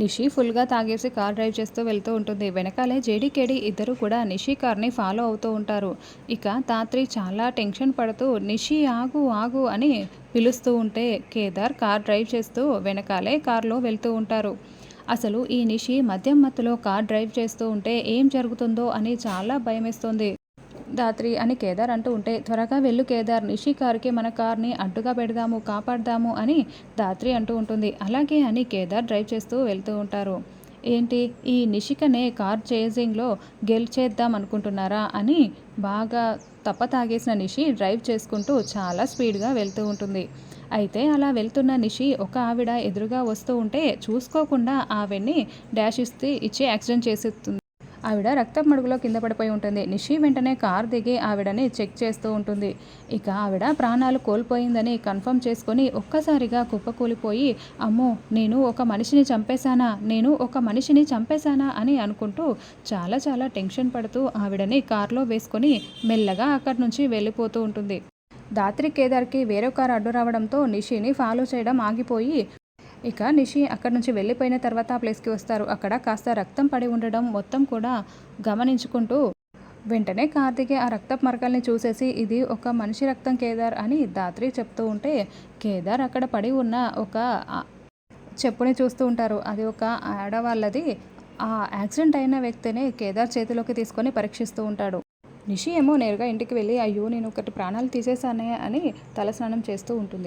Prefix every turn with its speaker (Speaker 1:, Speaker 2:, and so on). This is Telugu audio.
Speaker 1: నిషి ఫుల్గా తాగేసి కార్ డ్రైవ్ చేస్తూ వెళ్తూ ఉంటుంది. వెనకాలే జేడీకేడీ ఇద్దరు కూడా నిషి కార్ని ఫాలో అవుతూ ఉంటారు. ఇక తాత్రి చాలా టెన్షన్ పడుతూ నిషి ఆగు ఆగు అని పిలుస్తూ ఉంటే కేదార్ కార్ డ్రైవ్ చేస్తూ వెనకాలే కార్లో వెళ్తూ ఉంటారు. అసలు ఈ నిషి మద్యం మత్తులో కార్ డ్రైవ్ చేస్తూ ఉంటే ఏం జరుగుతుందో అని చాలా భయమేస్తుంది. దాత్రి అని కేదార్ అంటూ ఉంటే త్వరగా వెళ్ళు కేదార్ నిషి కార్కి మన కార్ని అడ్డుగా పెడదాము కాపాడదాము అని దాత్రి అంటూ ఉంటుంది. అలాగే అని కేదార్ డ్రైవ్ చేస్తూ వెళ్తూ ఉంటారు. ఏంటి? ఈ నిషికనే కార్ చేజింగ్లో గెలిచేద్దాం అనుకుంటున్నారా? అని బాగా తప్ప తాగేసిన నిషి డ్రైవ్ చేసుకుంటూ చాలా స్పీడ్గా వెళ్తూ ఉంటుంది. అయితే అలా వెళ్తున్న నిషి ఒక ఆవిడ ఎదురుగా వస్తూ ఉంటే చూసుకోకుండా ఆవిడ్ని డాష్ ఇస్తే ఇచ్చి యాక్సిడెంట్ చేసేస్తుంది. ఆవిడ రక్తం మడుగులో కింద పడిపోయి ఉంటుంది. నిషి వెంటనే కార్ దిగి ఆవిడని చెక్ చేస్తూ ఉంటుంది. ఇక ఆవిడ ప్రాణాలు కోల్పోయిందని కన్ఫర్మ్ చేసుకొని ఒక్కసారిగా కుప్పకూలిపోయి అమ్మో నేను ఒక మనిషిని చంపేశానా? నేను ఒక మనిషిని చంపేశానా? అని అనుకుంటూ చాలా చాలా టెన్షన్ పడుతూ ఆవిడని కార్లో వేసుకొని మెల్లగా అక్కడి నుంచి వెళ్ళిపోతూ ఉంటుంది. దాత్రి కేదార్కి వేరే కారు అడ్డు రావడంతో నిషిని ఫాలో చేయడం ఆగిపోయి ఇక నిషి అక్కడి నుంచి వెళ్ళిపోయిన తర్వాత ఆ ప్లేస్కి వస్తారు. అక్కడ కాస్త రక్తం పడి ఉండడం మొత్తం కూడా గమనించుకుంటూ వెంటనే కార్తికి ఆ రక్తపు మరకల్ని చూసేసి ఇది ఒక మనిషి రక్తం కేదార్ అని దాత్రి చెప్తూ ఉంటే కేదార్ అక్కడ పడి ఉన్న ఒక చెప్పుని చూస్తూ ఉంటారు. అది ఒక ఆడవాళ్ళది. ఆ యాక్సిడెంట్ అయిన వ్యక్తిని కేదార్ చేతిలోకి తీసుకొని పరీక్షిస్తూ ఉంటాడు. నిషి ఏమో నేరుగా ఇంటికి వెళ్ళి అయ్యో నేను ఒకటి ప్రాణాలు తీసేసానే అని తలస్నానం చేస్తూ ఉంటుంది.